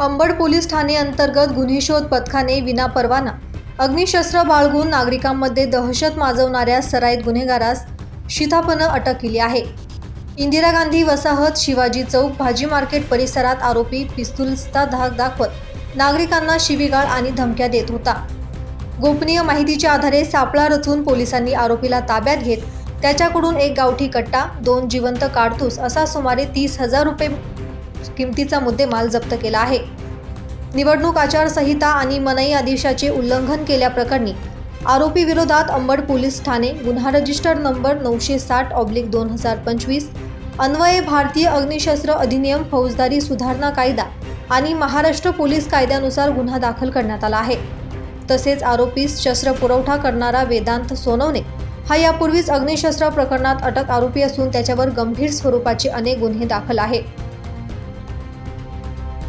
Ambad police Thane अंतर्गत गुन्हे शोध पथकाने विनापरवाना अग्निशस्त्र बाळगून नागरिकांमध्ये दहशत माजवणाऱ्या सराईत गुन्हेगारास शिथापनं अटक केली आहे. इंदिरा गांधी वसाहत शिवाजी चौक भाजी मार्केट परिसरात आरोपी पिस्तुलचा धाक दाखवत नागरिकांना शिवीगाळ आणि धमक्या देत होता. गोपनीय माहितीच्या आधारे सापळा रचून पोलिसांनी आरोपीला ताब्यात घेत त्याच्याकडून एक गावठी कट्टा दोन जिवंत काडतूस असा सुमारे तीस हजार रुपये किमतीचा मुद्देमाल जप्त केला आहे. निवडणूक आचारसंहिता आणि मनाई आदेशाचे उल्लंघन केल्याप्रकरणी आरोपी विरोधात अंबड पोलीस ठाणे गुन्हा रजिस्टर नंबर नऊशे साठ ऑब्लिक दोन हजार पंचवीस अन्वये भारतीय अग्निशस्त्र अधिनियम फौजदारी सुधारणा कायदा आणि महाराष्ट्र पोलीस कायद्यानुसार गुन्हा दाखल करण्यात आला आहे. तसेच आरोपीस शस्त्र पुरवठा करणारा वेदांत सोनवणे हा यापूर्वीच अग्निशस्त्र प्रकरणात अटक आरोपी असून त्याच्यावर गंभीर स्वरूपाचे अनेक गुन्हे दाखल आहे.